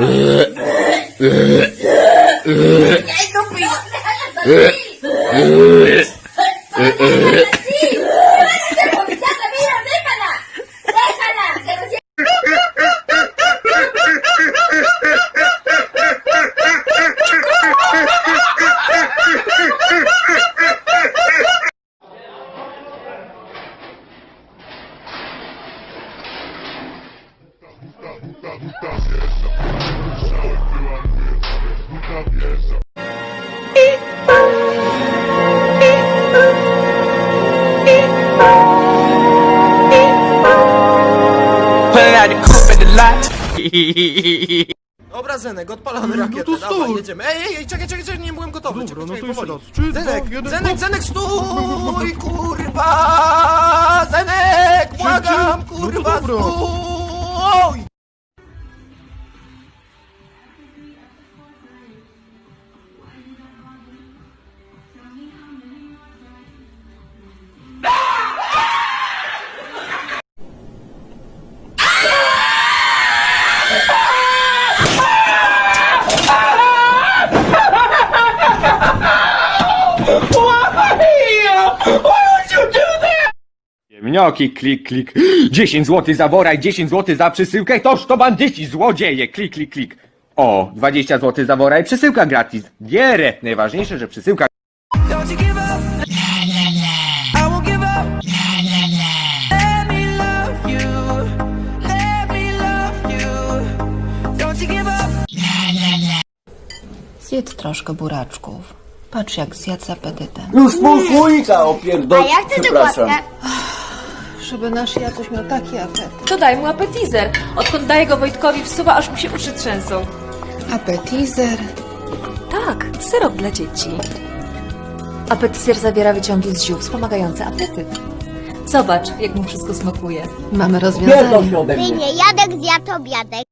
Ha ha ha! Dobra, Zenek, odpalamy rakietę, to dawaj, stój. jedziemy. Ej, ej, ej, czekaj, czekaj, czekaj, nie byłem gotowy. Dobra, czekaj, no to czekaj, powoli. raz. Trzy, Zenek, dwa, jeden, Zenek, hop. Zenek, stój, kurwa! Zenek, błagam. No to kurwa, dobra. stój! Mnioki, klik, klik. 10 zł za wora i 10 zł za przesyłkę. Toż to bandyci, złodzieje. Klik, klik, klik. O, 20 zł za wora i przesyłka gratis. Gierę. Najważniejsze, że przesyłka Don't you give up. I won't give up. Let me love you. Let me love you. Don't you give up. Zjedz troszkę buraczków. Patrz jak zjadł z apetytem. Już pół słoika opierdol... A ja chcę Przepraszam. dokładkę. Żeby nasz Jacuś miał taki apetyt. To daj mu apetizer. Odkąd daję go Wojtkowi wsuwa, aż mu się uszy trzęsą. Apetizer. Tak, syrop dla dzieci. Apetizer zawiera wyciągi z ziół wspomagające apetyt. Zobacz, jak mu wszystko smakuje. Mamy Pierdol rozwiązanie. się ode Ty nie, Jadek zjadł obiadek. All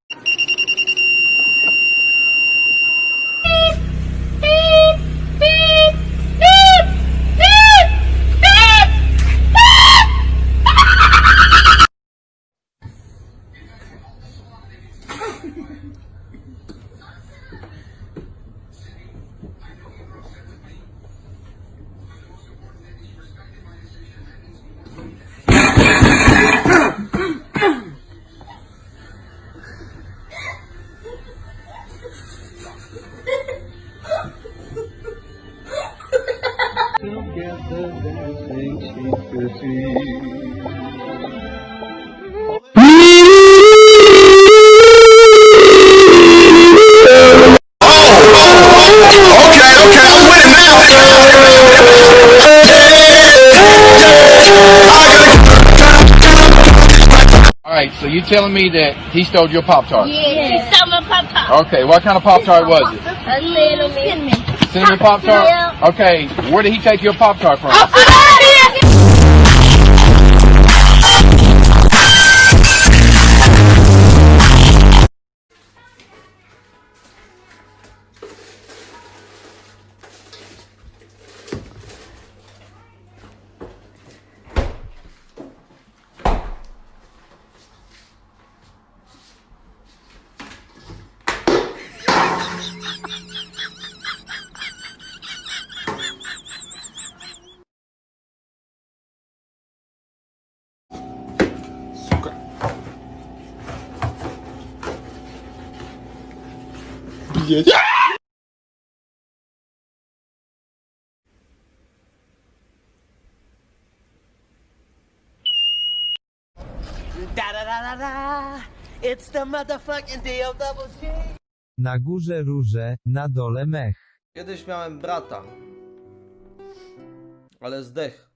right, so you telling me that he stole your Pop Tart? Yeah. He stole my pop tart. Okay, what kind of Pop Tart was it? A little bit. Cinnamon Pop Tart? Okay, where did he take your Pop Tart from? Oh, Da da da da da. It's the motherfucking deal double G. Na górze róże, na dole mech. Kiedyś miałem brata. Ale zdech.